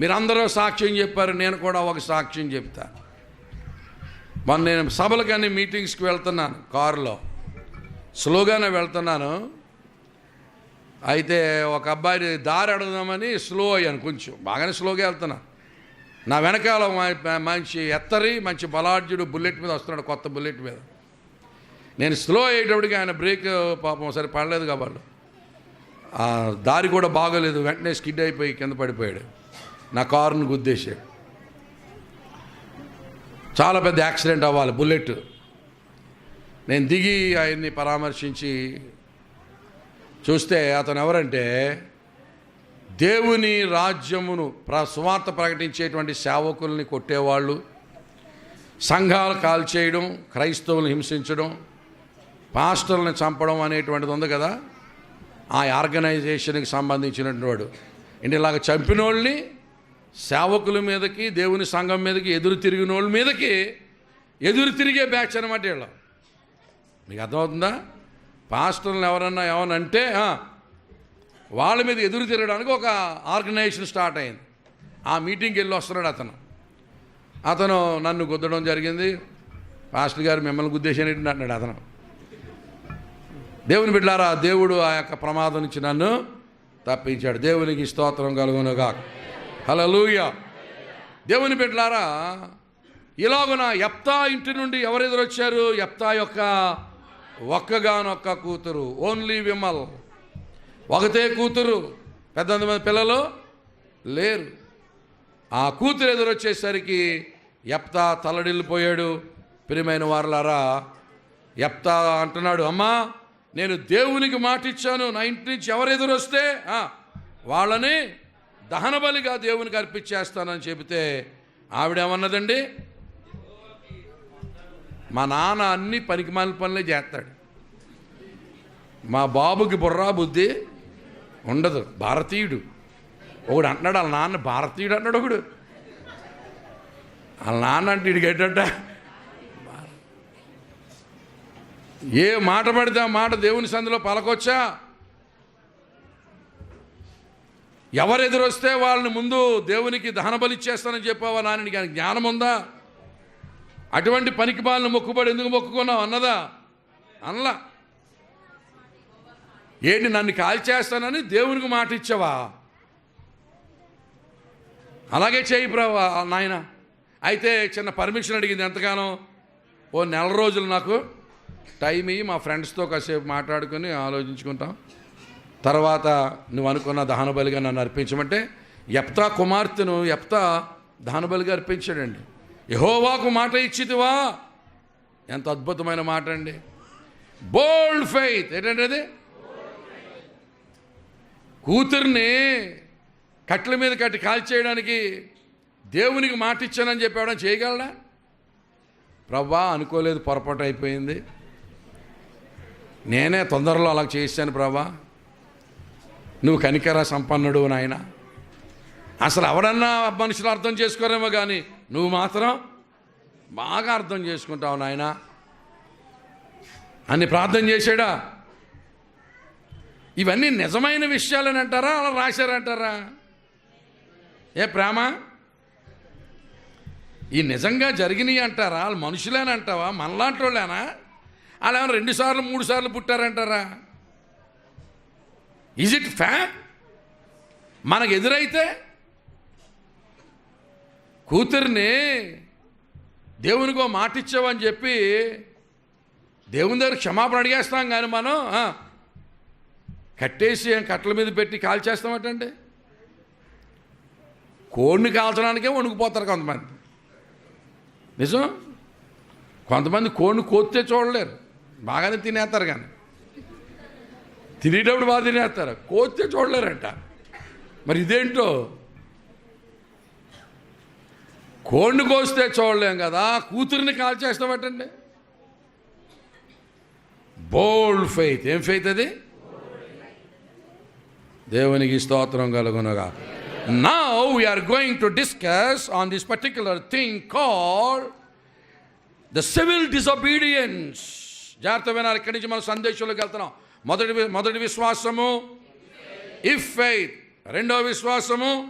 మీరందరూ సాక్ష్యం చెప్పారు నేను కూడా ఒక సాక్ష్యం చెప్తాను మొన్న నేను సభలకని మీటింగ్స్కి వెళ్తున్నాను కారులో. స్లోగానే వెళ్తున్నాను. అయితే ఒక అబ్బాయి దారి అడుగుదామని స్లో అయ్యాను కొంచెం బాగానే స్లోగా వెళ్తున్నాను. నా వెనకాల మంచి ఎత్తరి మంచి బలాఢ్యుడు బుల్లెట్ మీద వస్తున్నాడు కొత్త బుల్లెట్ మీద. నేను స్లో అయ్యేటప్పటికి ఆయన బ్రేక్ పాపం సరే పడలేదు కాబట్టి. దారి కూడా బాగోలేదు వెంటనే స్కిడ్ అయిపోయి కింద పడిపోయాడు. నా కారును గుద్దేశాడు చాలా పెద్ద యాక్సిడెంట్ అవ్వాలి బుల్లెట్. నేను దిగి ఆయన్ని పరామర్శించి చూస్తే అతను ఎవరంటే దేవుని రాజ్యమును ప్ర సువార్త ప్రకటించేటువంటి సేవకుల్ని కొట్టేవాళ్ళు సంఘాలు కాల్చేయడం క్రైస్తవులను హింసించడం పాస్టర్లను చంపడం అనేటువంటిది ఉంది కదా ఆ ఆర్గనైజేషన్కి సంబంధించినటువంటి వాడు. అంటే ఇలాగ చంపినోళ్ళని సేవకుల మీదకి దేవుని సంఘం మీదకి ఎదురు తిరిగిన వాళ్ళ మీదకి ఎదురు తిరిగే బ్యాచ్ అనమాట వీళ్ళు. మీకు అర్థమవుతుందా? పాస్టర్లు ఎవరన్నా ఏమన్నా అంటే వాళ్ళ మీద ఎదురు తిరగడానికి ఒక ఆర్గనైజేషన్ స్టార్ట్ అయింది. ఆ మీటింగ్కి వెళ్ళి వస్తున్నాడు అతను. అతను నన్ను గుద్దడం జరిగింది. పాస్టర్ గారు మిమ్మల్ని గుద్దేసేటి అన్నాడు అతను. దేవుని బిడ్డారా దేవుడు ఆ యొక్క ప్రమాదం నుంచి నన్ను తప్పించాడు. దేవునికి స్తోత్రం కలుగునుగాక. హలలుయ దేవుని బిడ్డలారా ఇలాగున ఎప్తా ఇంటి నుండి ఎవరు ఎదురొచ్చారు? ఎప్తా యొక్క ఒక్కగానొక్క కూతురు ఓన్లీ విమల్. ఒకతే కూతురు పెద్ద మంది పిల్లలు లేరు. ఆ కూతురు ఎదురొచ్చేసరికి ఎప్తా తలడిల్లిపోయాడు ప్రియమైన వారులారా ఎప్తా అంటున్నాడు అమ్మా నేను దేవునికి మాటిచ్చాను. నా ఇంటి నుంచి ఎవరు ఎదురొస్తే వాళ్ళని దహనబలిగా దేవునికి అర్పించేస్తానని చెబితే ఆవిడేమన్నదండి? మా నాన్న అన్ని పనికిమాల పనులే చేస్తాడు. మా బాబుకి బుర్రా బుద్ధి ఉండదు భారతీయుడు. ఒకడు అంటున్నాడు వాళ్ళ నాన్న భారతీయుడు అన్నాడు ఒకడు. వాళ్ళ నాన్న అంటే ఇడికి ఏంటంట? ఏ మాట పడితే ఆ మాట దేవుని సందులో పలకొచ్చా? ఎవరు ఎదురొస్తే వాళ్ళని ముందు దేవునికి దహన బలి ఇచ్చేస్తానని చెప్పావా నాని కానీ జ్ఞానం ఉందా? అటువంటి పనికి బాలను మొక్కుబడి ఎందుకు మొక్కుకున్నావు అన్నదా? అనలా. ఏంటి నన్ను కాల్చేస్తానని దేవునికి మాట ఇచ్చావా? అలాగే చేయి ప్రభా నాయన. అయితే చిన్న పర్మిషన్ అడిగింది ఎంతగానో. ఓ నెల రోజులు నాకు టైం ఇయ్యి మా ఫ్రెండ్స్తో కాసేపు మాట్లాడుకొని ఆలోచించుకుంటాం. తర్వాత నువ్వు అనుకున్న దహనబలిగా నన్ను అర్పించమంటే ఎప్తా కుమార్తెను ఎప్తా దహనబలిగా అర్పించాడండి. యహోవాకు మాట ఇచ్చితివా? ఎంత అద్భుతమైన మాట అండి. బోల్డ్ ఫెయిత్ ఏంటంటే అది? కూతుర్ని కట్ల మీద కట్టి కాల్చేయడానికి దేవునికి మాట ఇచ్చానని చెప్పేవడం చేయగలడా? ప్రభా అనుకోలేదు పొరపాటు అయిపోయింది. నేనే తొందరలో అలా చేశాను ప్రభా నువ్వు కనికర సంపన్నుడు నాయన. అసలు ఎవరన్నా మనుషులు అర్థం చేసుకోరేమో కానీ నువ్వు మాత్రం బాగా అర్థం చేసుకుంటావు నాయన. అని ప్రార్థన చేశాడా? ఇవన్నీ నిజమైన విషయాలని అంటారా? అలా రాశారంటారా ఏ ప్రేమ? ఈ నిజంగా జరిగినాయి అంటారా? వాళ్ళు మనుషులేనంటావా? మనలాంటి వాళ్ళేనా? వాళ్ళు ఏమైనా రెండు సార్లు మూడు సార్లు పుట్టారంటారా? ఈజ్ ఇట్ ఫ్యాన్ మనకు ఎదురైతే కూతుర్ని దేవునికో మాట ఇచ్చావని చెప్పి దేవుని దగ్గర క్షమాపణ అడిగేస్తాం కానీ మనం కట్టేసి కట్టల మీద పెట్టి కాల్చేస్తామటండి కోడిని కాల్చడానికే వణుకుపోతారు కొంతమంది. నిజం? కొంతమంది కోడిని కోస్తే చూడలేరు. బాగానే తినేస్తారు కానీ. తినేటప్పుడు బాగా తినేస్తారు. కోస్తే చూడలేరంట. మరి ఇదేంటో? కోడిని కోస్తే చూడలేం కదా. కూతురిని కాల్చేస్తామటండి బోల్డ్ ఫెయిత్. ఏం ఫెయిత్ అది? దేవునికి స్తోత్రం కలుగునగా. Now we are going to discuss on this particular thing call the civil disobedience జాగ్రత్త వినాలి. ఇక్కడి నుంచి మనం సందేశంలోకి వెళ్తున్నాం. మొదటి మొదటి విశ్వాసము ఇఫ్ ఫెయిత్ రెండో విశ్వాసము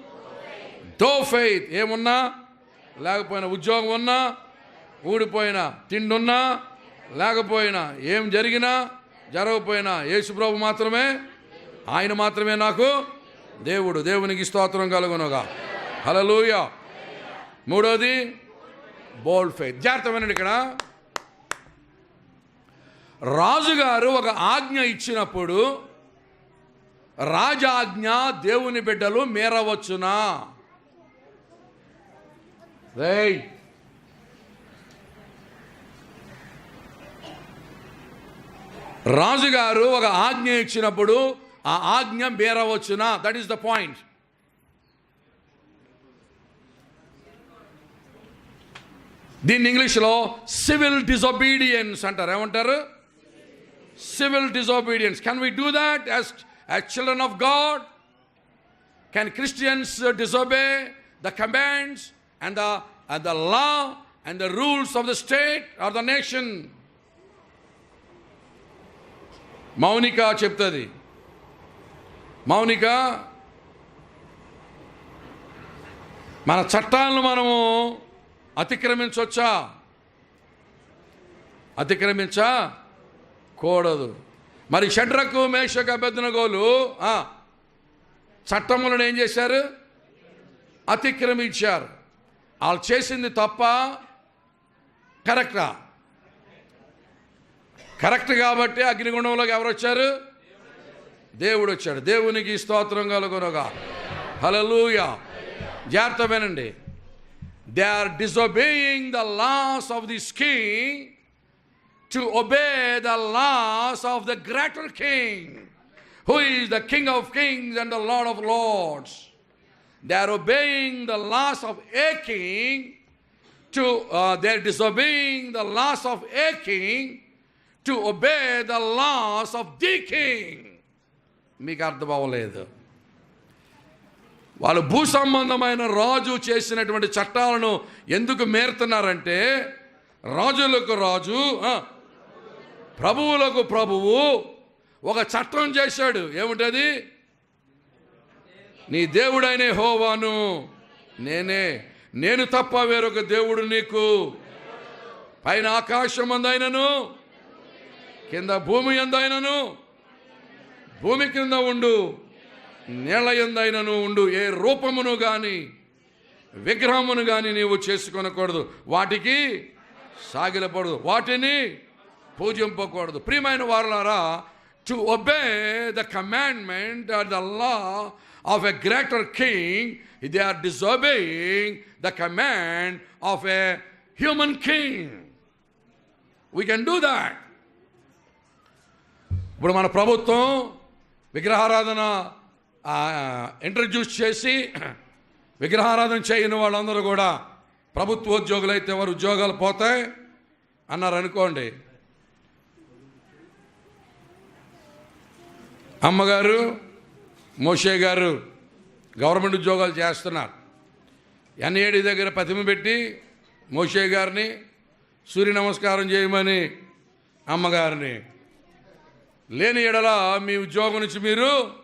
దో ఫెయిత్ ఏమున్నా? లేకపోయినా ఉద్యోగం ఉన్నా ఊడిపోయినా తిండున్నా లేకపోయినా ఏం జరిగినా జరగకపోయినా యేసుప్రభు మాత్రమే ఆయన మాత్రమే నాకు దేవుడు. దేవునికి స్తోత్రం కలుగునుగా. హలలుయ మూడోది బోల్డ్ ఫెయిత్ జాగ్రత్త వినండి ఇక్కడ. రాజుగారు ఒక ఆజ్ఞ ఇచ్చినప్పుడు రాజాజ్ఞ దేవుని బిడ్డలు మేరవచ్చునా? రై రాజుగారు ఒక ఆజ్ఞ ఇచ్చినప్పుడు ఆ ఆజ్ఞ మేరవచ్చునా? దట్ ఈస్ ద పాయింట్ దీన్ని ఇంగ్లీష్లో సివిల్ డిసొబీడియన్స్ అంటారు. ఏమంటారు? Civil disobedience can we do that as as children of God can Christians disobey the commands and the and the law and the rules of the state or the nation Mounika చెప్తుంది. మౌనిక మన చట్టాలను మనము అతిక్రమించవచ్చా అతిక్రమించా? కూడదు. మరి షడ్రకు మేషక అభ్యర్థనగోలు చట్టములను ఏం చేశారు? అతిక్రమించారు. వాళ్ళు చేసింది తప్ప కరెక్టా? కరెక్ట్ కాబట్టి అగ్నిగుండంలోకి ఎవరు వచ్చారు? దేవుడు వచ్చాడు. దేవునికి స్తోత్రం కలుగునగా. హలలుయా జాగ్రత్త వినండి. They are disobeying the laws of this king to obey the laws of the greater king who is the king of kings and the lord of lords they are obeying the laws of a king to they are disobeying the laws of a king to obey the laws of the king మీకు అర్థం వాళ్ళు భూ సంబంధమైన రాజు చేసినటువంటి చట్టాలను ఎందుకు మేరుతున్నారంటే రాజులకు రాజు ప్రభువులకు ప్రభువు ఒక చట్టం చేశాడు. ఏమిటది? నీ దేవుడైన హోవాను నేనే. నేను తప్ప వేరొక దేవుడు నీకు. పైన ఆకాశం అందైనను కింద భూమి ఎందైనను? భూమి కింద ఉండు. నేల ఎందైనను ఉండు. ఏ రూపమును గాని విగ్రహమును కానీ నీవు చేసుకొనకూడదు. వాటికి సాగిలపడదు. వాటిని పూజింపకూడదు ప్రియమైన వారులారా to obey the commandment or the law of a greater king they are disobeying the command of a human king we can do that ఇప్పుడు మన ప్రభుత్వం విగ్రహారాధన ఇంట్రడ్యూస్ చేసి విగ్రహారాధన చేయని వాళ్ళందరూ కూడా ప్రభుత్వ ఉద్యోగులు అయితే వారు ఉద్యోగాలు పోతాయి? అన్నారు అమ్మగారు మోషే గారు గవర్నమెంట్ ఉద్యోగాలు చేస్తున్నారు. ఎన్ఏడి దగ్గర ప్రతిమ పెట్టి మోషే గారిని సూర్య నమస్కారం చేయమని అమ్మగారిని. లేని ఎడల మీ ఉద్యోగం నుంచి మీరు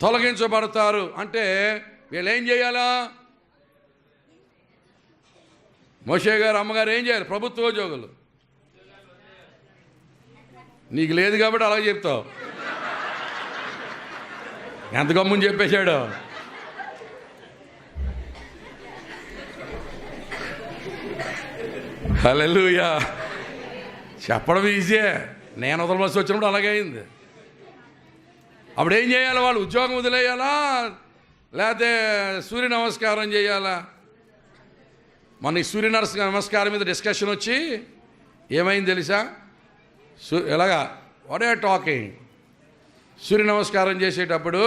తొలగించబడతారు. అంటే వీళ్ళు ఏం చేయాలా? మోషే గారు అమ్మగారు ఏం చేయాలి? ప్రభుత్వ ఉద్యోగులు. నీకు లేదు కాబట్టి అలా చెప్తావు. ఎంత గమ్ముని చెప్పేశాడు? హల్లెలూయా. చెప్పడం ఈజీయే నేను వదలవలసి వచ్చినప్పుడు అలాగే అయింది. అప్పుడు ఏం చేయాలి వాళ్ళు? ఉద్యోగం వదిలేయాలా? లేకపోతే సూర్య నమస్కారం చేయాలా? మన ఈ సూర్య నమస్ నమస్కారం మీద డిస్కషన్ వచ్చి ఏమైంది తెలుసా? సూ ఎలాగా వాట్ ఆర్ టాకింగ్ సూర్య నమస్కారం చేసేటప్పుడు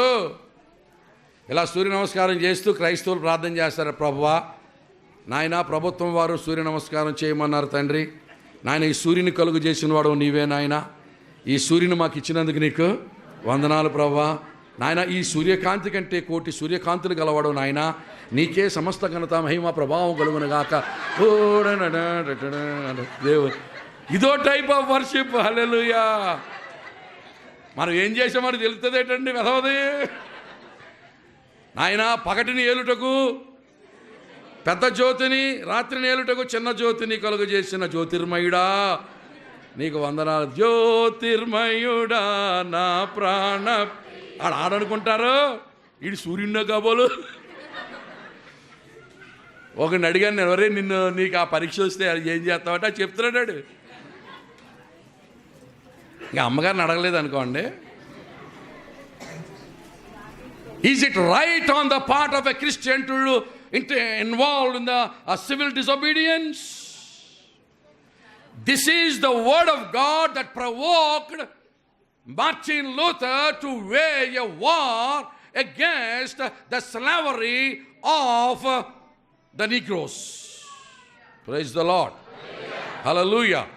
ఇలా సూర్య నమస్కారం చేస్తూ క్రైస్తవులు ప్రార్థన చేస్తారు ప్రభువా నాయన ప్రభుత్వం వారు సూర్య నమస్కారం చేయమన్నారు తండ్రి నాయన ఈ సూర్యుని కలుగు చేసిన వాడు నీవే నాయన ఈ సూర్యుని మాకు ఇచ్చినందుకు నీకు వందనాలు ప్రభా నాయన ఈ సూర్యకాంతి కంటే కోటి సూర్యకాంతులు గలవాడు నాయన నీకే సమస్త ఘనత మహిమ ప్రభావం కలుగునగాక దేవుడు ఇదో టైప్ ఆఫ్ వర్షిప్ హలెలుయా మనం ఏం చేసామని తెలుస్తుంది ఏంటండి? వెధవది. నాయన పగటిని ఏలుటకు పెద్ద జ్యోతిని రాత్రిని ఏలుటకు చిన్న జ్యోతిని కలుగు చేసిన జ్యోతిర్మయుడా. నీకు వందనాలు. జ్యోతిర్మయుడా నా ప్రాణ. ఆడ ఆడనుకుంటారు? ఈడు సూర్యున్న కాబోలు. ఒకడిని అడిగాను నేను ఎవరే నిన్ను నీకు ఆ పరీక్ష వస్తే ఏం చేస్తావంటే? చెప్తున్నాడు ఇంకా అమ్మగారిని అడగలేదు అనుకోండి is it right on the part of a Christian to involve in the civil disobedience this is the word of God that provoked Martin Luther to wage a war against the slavery of uh, the Negroes. Praise the Lord. Hallelujah.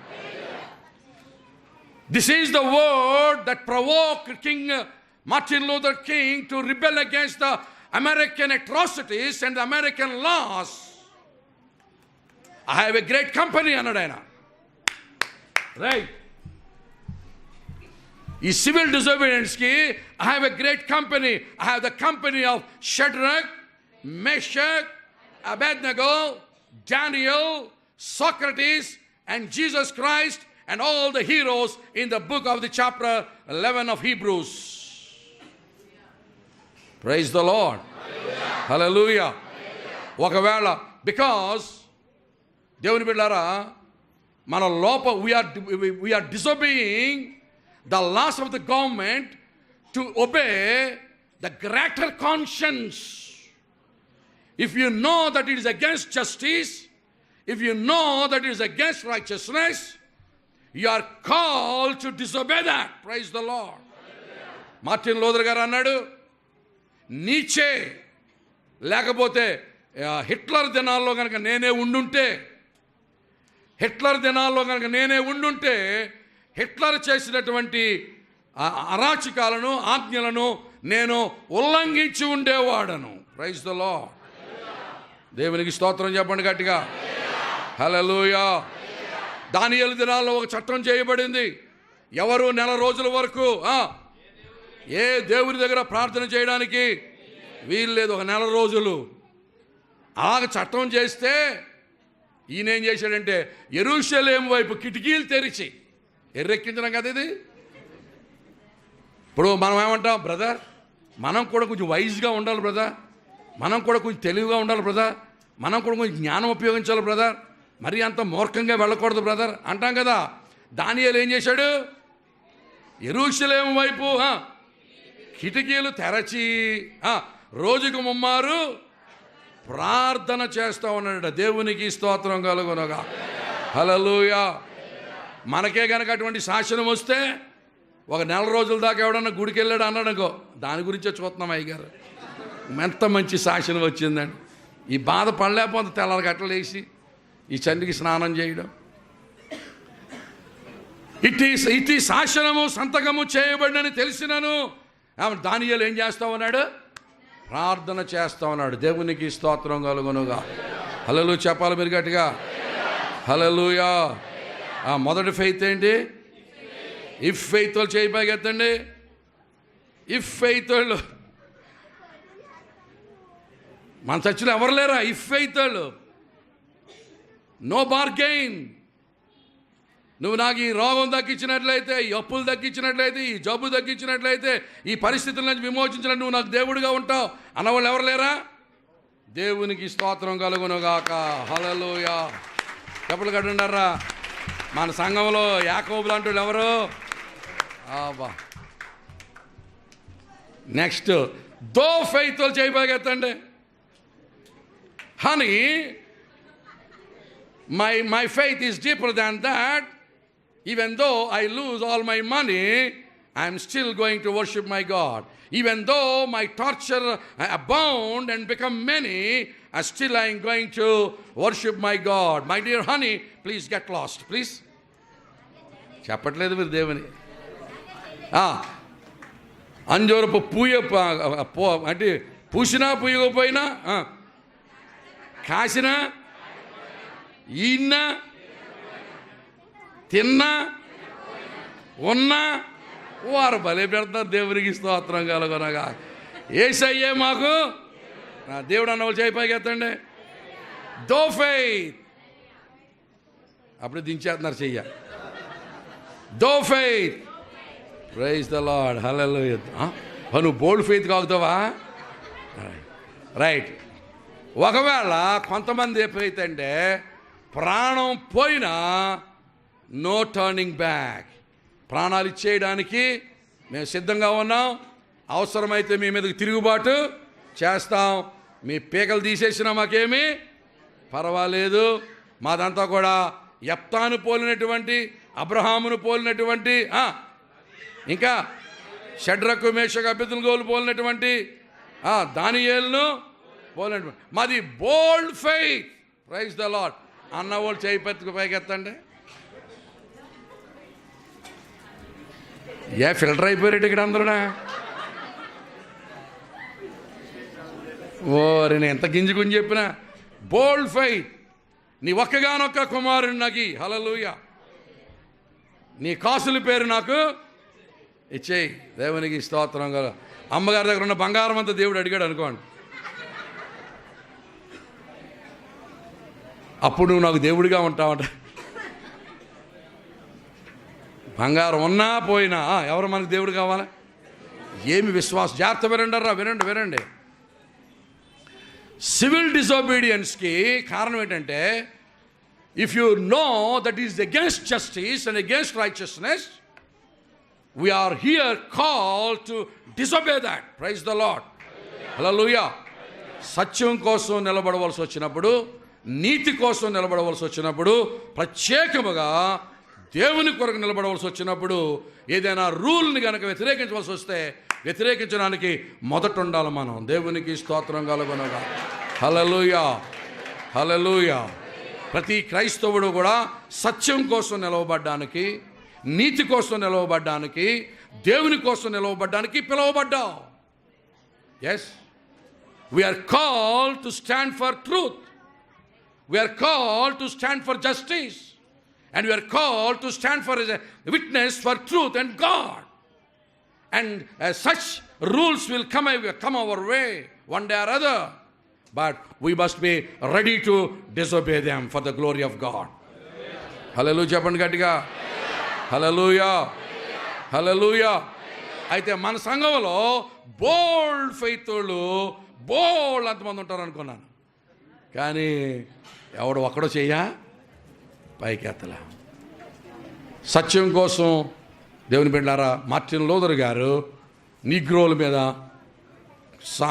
This is the word that provoked King Martin Luther King to rebel against the American atrocities and the American laws. I have a great company, Anadana. Right. ఈ civil డిజోబీడియన్స్కి I have a great company I have the company of Shadrach Meshach Abednego Daniel Socrates and Jesus Christ and all the heroes in the book of the chapter eleven of Hebrews praise the lord hallelujah ఒకవేళ because దేవుని బిడ్డారా మన లోప we are we are disobeying the laws of the government to obey the greater conscience. If you know that it is against justice, if you know that it is against righteousness, you are call to disobey that praise the lord Martin Luther గారు అన్నాడు నీచే లేకపోతే Hitler దినాల్లో కనుక నేనే ఉండుంటే Hitler దినాల్లో కనుక నేనే ఉండుంటే హిట్లర్ చేసినటువంటి అరాచకాలను ఆజ్ఞలను నేను ఉల్లంఘించి ఉండేవాడను. ప్రైజ్ ద లా దేవునికి స్తోత్రం చెప్పండి గట్టిగా. దాని దానియలు దినాల్లో ఒక చట్టం చేయబడింది. ఎవరు నెల రోజుల వరకు ఏ దేవుని దగ్గర ప్రార్థన చేయడానికి వీలు లేదు ఒక నెల రోజులు. అలాగ చట్టం చేస్తే ఈయన ఏం చేశాడంటే ఎరుషలేం వైపు కిటికీలు తెరిచి ఎర్రెక్కించడం కదా ఇది? ఇప్పుడు మనం ఏమంటాం బ్రదర్ మనం కూడా కొంచెం వైజ్గా ఉండాలి బ్రదర్. మనం కూడా కొంచెం తెలివిగా ఉండాలి బ్రదర్. మనం కూడా కొంచెం జ్ఞానం ఉపయోగించాలి బ్రదర్. మరి అంత మూర్ఖంగా వెళ్ళకూడదు బ్రదర్. అంటాం కదా దానియాలు ఏం చేశాడు? ఎరుషలేం వైపు కిటికీలు తెరచి రోజుకు ముమ్మారు ప్రార్థన చేస్తూ ఉన్నాడు దేవునికి స్తోత్రం కలుగునగా. హలలుయా మనకే కనుక అటువంటి శాసనం వస్తే ఒక నెల రోజుల దాకా ఎవడన్నా గుడికి వెళ్ళాడు అన్నాడనుకో దాని గురించే చూస్తున్నాం అయ్యగారు. ఎంత మంచి శాసనం వచ్చిందండి. ఈ బాధ పడలేకపోతే తెల్లారి గట్టలేసి ఈ చంద్రికి స్నానం చేయడం. ఇటు ఇటు శాసనము సంతకము చేయబడినని తెలిసినను. ఆమె దానియలు ఏం చేస్తా ఉన్నాడు? ప్రార్థన చేస్తా ఉన్నాడు. దేవునికి స్తోత్రం కలుగునుగా. హలలు చెప్పాలి మీరు గట్టిగా? హలలుయా ఆ మొదటి ఫెయిత్ ఏంటి? ఇఫ్ ఫెయిత్ వాళ్ళు చేయి పైకెత్తండి ఇఫ్ ఫెయిత్ వాళ్ళు. మన చచ్చిన ఎవరు లేరా? ఇఫ్ ఫెయిత్ వాళ్ళు. నో బార్గెయిన్ నువ్వు నాకు ఈ రోగం దక్కించినట్లయితే ఈ అప్పులు దక్కించినట్లయితే ఈ జబ్బు దక్కించినట్లయితే ఈ పరిస్థితుల నుంచి విమోచించినట్టు నువ్వు నాకు దేవుడిగా ఉంటావు. అన్నవాళ్ళు ఎవరు లేరా? దేవునికి స్తోత్రం కలుగునుగాక. హలలోయా చెప్పలు కట్టున్నారా మన సంఘంలో యాకోబులు అంటూ ఎవరు? బా నెక్స్ట్ దో ఫెయిత్ చేయబోగెత్తండి హనీ my, my faith is deeper than that. Even though I lose all my money, I'm still going to worship my God. Even though my torture abound and become many, I still I'm going to worship my God. My dear honey, please get lost, please. చెప్పట్లేదు మీరు దేవుని ఆ, అంజూరపు పూయ ప- పో అంటే పూసినా పూయకపోయినా ఆ, కాసినా ఈయన తిన్నా ఉన్నా వారు బలే పెడతారు దేవునికి స్తోత్రం కలుగునగా. ఏసయ్యే మాకు నా దేవుడు అన్న వాళ్ళు చేయి పైకి ఎత్తండి దో ఫెయిత్ అప్పుడు దించేస్తున్నారు చెయ్య. Though faith praise the lord hello నువ్వు బోల్డ్ ఫెయిత్ కాగుతావా? రైట్. ఒకవేళ కొంతమంది ఎప్పుడైతే అంటే ప్రాణం పోయినా నో టర్నింగ్ బ్యాక్. ప్రాణాలు ఇచ్చేయడానికి మేము సిద్ధంగా ఉన్నాం. అవసరమైతే మీ మీదకి తిరుగుబాటు చేస్తాం. మీ పీకలు తీసేసినా మాకేమీ పర్వాలేదు. మాదంతా కూడా ఎప్తాను పోలినటువంటి అబ్రహామును పోలినటువంటి ఇంకా షడ్రకు మేషకు అభ్యర్థులు గోలు పోలినటువంటి దానియేల్ను పోలినటువంటి. మాది bold faith. Praise the lord అన్నవాళ్ళు చేయి పెట్టుకు పైకెత్తండి. ఏ ఫిల్టర్ అయిపోయారు ఇక్కడ అందరునా? ఓరి నేను ఎంత గింజుకుని గుంజి చెప్పినా? బోల్డ్ ఫైట్ నీ ఒక్కగానొక్క కుమారుని నాకు హలలుయ నీ కాసుల పేరు నాకు ఇచ్చేయి. దేవునికి స్తోత్రం కదా అమ్మగారి దగ్గర ఉన్న బంగారం అంతా దేవుడు అడిగాడు అనుకోండి. అప్పుడు నువ్వు నాకు దేవుడిగా ఉంటావంట. బంగారం ఉన్నా పోయినా ఎవరు మనకు దేవుడు కావాలా? ఏమి విశ్వాసం? జాగ్రత్త వినండి రా వినండి. వినండి సివిల్ డిసోబీడియన్స్కి కారణం ఏంటంటే if you know that is against justice and against righteousness we are here call to disobey that praise the lord hello సత్యం కోసం నిలబడవలసి వచ్చినప్పుడు నీతి కోసం నిలబడవలసి వచ్చినప్పుడు ప్రత్యేకముగా దేవుని కొరకు నిలబడవలసి వచ్చినప్పుడు ఏదైనా రూల్ని కనుక వ్యతిరేకించవలసి వస్తే వ్యతిరేకించడానికి మొదట ఉండాలి మనం. దేవునికి స్తోత్రం కలుగునగా. హలలుయా హలలుయా ప్రతి క్రైస్తవుడు కూడా సత్యం కోసం నిలవబడ్డానికి నీతి కోసం నిలవబడ్డానికి దేవుని కోసం నిలవబడ్డానికి పిలువబడ్డావు yes we are call to stand for truth We are called to stand for justice. And we are called to stand for as a witness for truth and God. And uh, such rules will come, come our way one day or other. But we must be ready to disobey them for the glory of God. హలలు చెప్పండి గట్టిగా హలలుయా హలలుయా అయితే మన సంఘంలో బోల్డ్ faith వాళ్ళు బోల్డ్ అంతమంది ఉంటారు అనుకున్నాను కానీ ఎవడు ఒక్కడో చెయ్యా? పైకెత్తలా. సత్యం కోసం దేవుని బిడ్డారా మార్టిన్ లోదర్ గారు నిగ్రోల మీద సా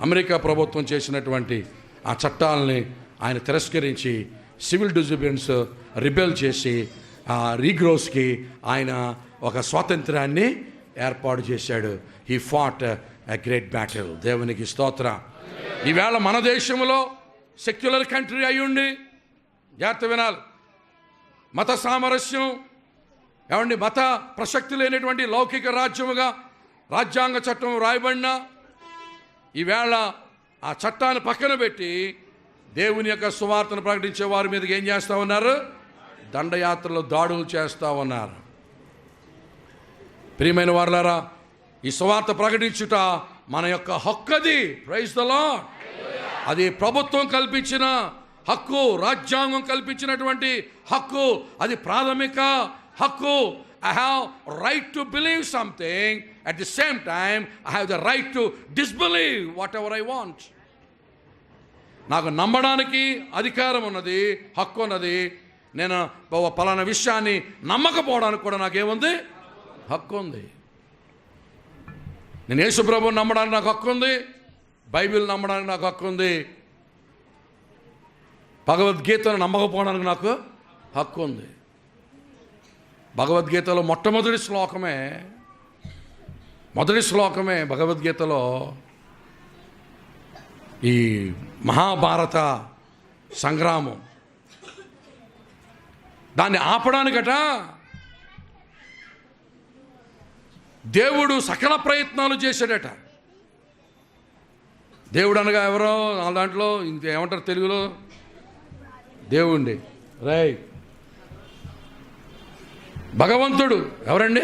అమెరికా ప్రభుత్వం చేసినటువంటి ఆ చట్టాలని ఆయన తిరస్కరించి సివిల్ డిజబియన్స్ రిబెల్ చేసి ఆ రీగ్రోస్కి ఆయన ఒక స్వాతంత్రాన్ని ఏర్పాటు చేశాడు. ఈ ఫాట్ ఎ గ్రేట్ బ్యాటిల్ దేవునికి స్తోత్ర. ఈవేళ మన దేశంలో సెక్యులర్ కంట్రీ అయ్యుండి జాగ్రత్త వినాలి మత సామరస్యం ఏమండి మత ప్రసక్తి లేనటువంటి లౌకిక రాజ్యముగా రాజ్యాంగ చట్టం రాయబడిన ఈవేళ ఆ చట్టాన్ని పక్కన పెట్టి దేవుని యొక్క సువార్తను ప్రకటించే వారి మీదకి ఏం చేస్తూ ఉన్నారు దండయాత్రలో దాడులు చేస్తూ ఉన్నారు ప్రియమైన వారులారా ఈ సువార్త ప్రకటించుట మన యొక్క హక్కది ప్రైజ్ ద లాడ్ అది ప్రభుత్వం కల్పించిన హక్కు రాజ్యాంగం కల్పించినటువంటి హక్కు అది ప్రాథమిక హక్కు. I have right to believe something at the same time I have the right to disbelieve whatever I want నాకు నమ్మడానికి అధికారం ఉన్నది హక్కు ఉన్నది. నేను పలానా విషయాన్ని నమ్మకపోవడానికి కూడా నాకేముంది? హక్కు ఉంది. నేను యేసుప్రభుని నమ్మడానికి నాకు హక్కు ఉంది. బైబిల్ నమ్మడానికి నాకు హక్కు ఉంది. భగవద్గీతను నమ్మకపోవడానికి నాకు హక్కు ఉంది. భగవద్గీతలో మొట్టమొదటి శ్లోకమే మొదటి శ్లోకమే భగవద్గీతలో ఈ మహాభారత సంగ్రామం. దాన్ని ఆపడానికట దేవుడు సకల ప్రయత్నాలు చేశాడట. దేవుడు అనగా ఎవరో వాళ్ళ దాంట్లో ఇంక ఏమంటారు తెలుగులో? దేవుండి. రై. భగవంతుడు. ఎవరండి?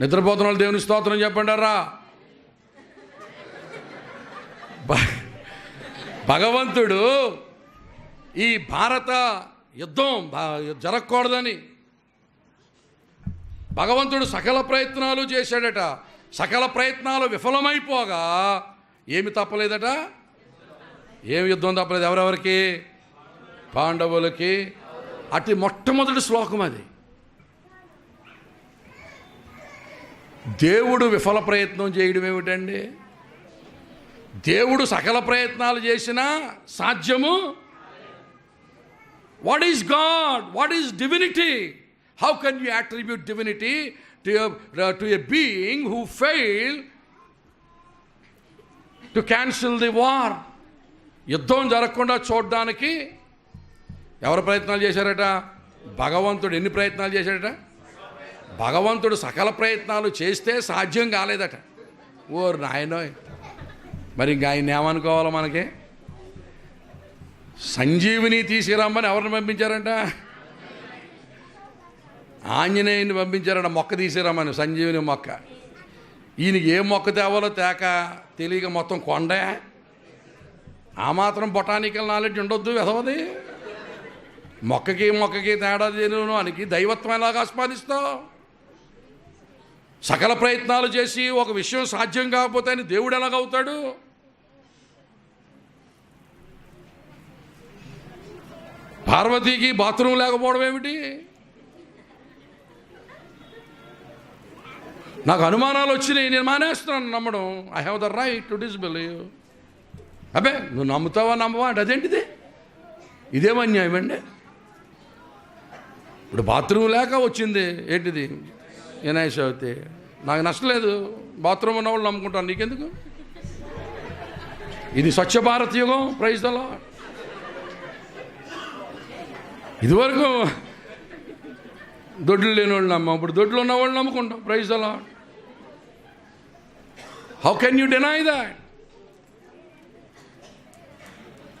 నిద్రపోతున్న వాళ్ళు దేవుని స్తోత్రం చెప్పండి రా భగవంతుడు ఈ భారత యుద్ధం భా- జరగకూడదని భగవంతుడు సకల ప్రయత్నాలు చేశాడట. సకల ప్రయత్నాలు విఫలమైపోగా ఏమి తప్పలేదట? ఏమి యుద్ధం తప్పలేదు ఎవరెవరికి? పాండవులకి. అతి మొట్టమొదటి శ్లోకం అది. దేవుడు విఫల ప్రయత్నం చేయడం ఏమిటండి? దేవుడు సకల ప్రయత్నాలు చేసినా సాధ్యము? What is God what is divinity how can you attribute divinity to to a being who fail to cancel the war యుద్ధం జరగకుండా చూడడానికి ఎవరు ప్రయత్నాలు చేశారట? భగవంతుడు ఎన్ని ప్రయత్నాలు చేశాడట? భగవంతుడు సకల ప్రయత్నాలు చేస్తే సాధ్యం కాలేదట. ఓరు నాయనోయ్. మరి ఇంకా ఆయన ఏమనుకోవాలో మనకి? సంజీవిని తీసుకురమ్మని ఎవరిని పంపించారంట? ఆంజనేయుని పంపించారంట మొక్క తీసిరమ్మని సంజీవిని మొక్క. ఈయనకి ఏ మొక్క తేవాలో తేక తెలియక మొత్తం కొండే. ఆ మాత్రం బొటానికల్ నాలెడ్జ్ ఉండొద్దు వెదవది మొక్కకి మొక్కకి తేడా తెలియడానికి దైవత్వం ఎలాగ ఆస్వాదిస్తావు? సకల ప్రయత్నాలు చేసి ఒక విషయం సాధ్యం కాకపోతే అని దేవుడు ఎలాగవుతాడు పార్వతీకి బాత్రూమ్ లేకపోవడం ఏమిటి? నాకు అనుమానాలు వచ్చినాయి నేను మానేస్తున్నాను నమ్మడం. I have the right to disbelieve అబ్బే నువ్వు నమ్ముతావా నమ్మవా అంటే అదేంటిది? ఇదేమన్యాయం అండి. ఇప్పుడు బాత్రూమ్ లేక వచ్చింది ఏంటిది? వినాయక చవితి నాకు నష్టలేదు బాత్రూమ్ ఉన్న వాళ్ళు నమ్ముకుంటాను నీకెందుకు? ఇది స్వచ్ఛ భారత్ యుగం ప్రైజ్ దలా ఇదివరకు దొడ్లు లేని వాళ్ళు నమ్మాం. ఇప్పుడు దొడ్లు ఉన్న వాళ్ళు నమ్ముకుంటాం praise the lord how can you deny that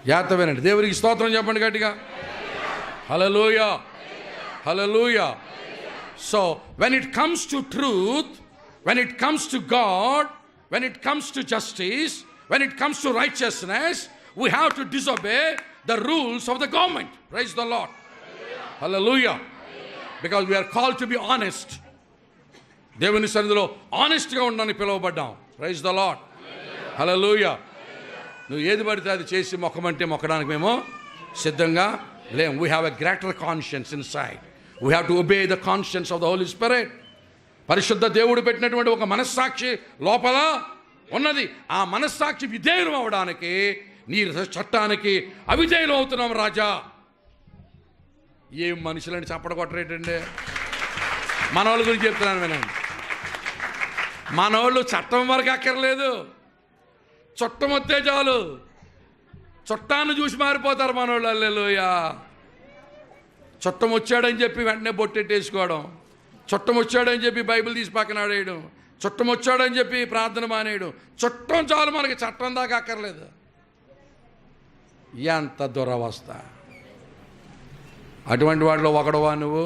జాగ్రత్త వినండి. దేవునికి స్తోత్రం చెప్పండి గట్టిగా. Hallelujah hallelujah so when it comes to truth when it comes to God when it comes to justice when it comes to righteousness we have to disobey the rules of the government praise the lord hallelujah because we are call to be honest దేవుని సన్నిధిలో ఆనెస్ట్గా ఉండడానికి పిలువబడ్డాం. Rice the lot లూయ నువ్వు ఏది పడితే అది చేసి మొక్కమంటే మొక్కడానికి మేము సిద్ధంగా లేం. We have a greater conscience inside we have to obey the conscience of the Holy Spirit పరిశుద్ధ దేవుడు పెట్టినటువంటి ఒక మనస్సాక్షి లోపల ఉన్నది. ఆ మనస్సాక్షి విధేయులు అవడానికి నీ చట్టానికి అవిధేయులు అవుతున్నాం రాజా. ఏం మనుషులని చప్పడగొట్టరేటండి మన వాళ్ళ గురించి చెప్తున్నాను వినండి. మనోళ్ళు చట్టం వరకు అక్కర్లేదు. చుట్టం వస్తే చాలు. చుట్టాన్ని చూసి మారిపోతారు మనోళ్ళు అల్లెలుయా. చుట్టం వచ్చాడని చెప్పి వెంటనే బొట్టెట్టేసుకోవడం. చుట్టం వచ్చాడని చెప్పి బైబిల్ తీసి పక్కన ఆడేయడం. చుట్టం వచ్చాడని చెప్పి ప్రార్థన మానేయడం. చుట్టం చాలు మనకి చట్టం దాకా అక్కర్లేదు. ఎంత దురవస్థ. అటువంటి వాటిలో ఒకడువా నువ్వు?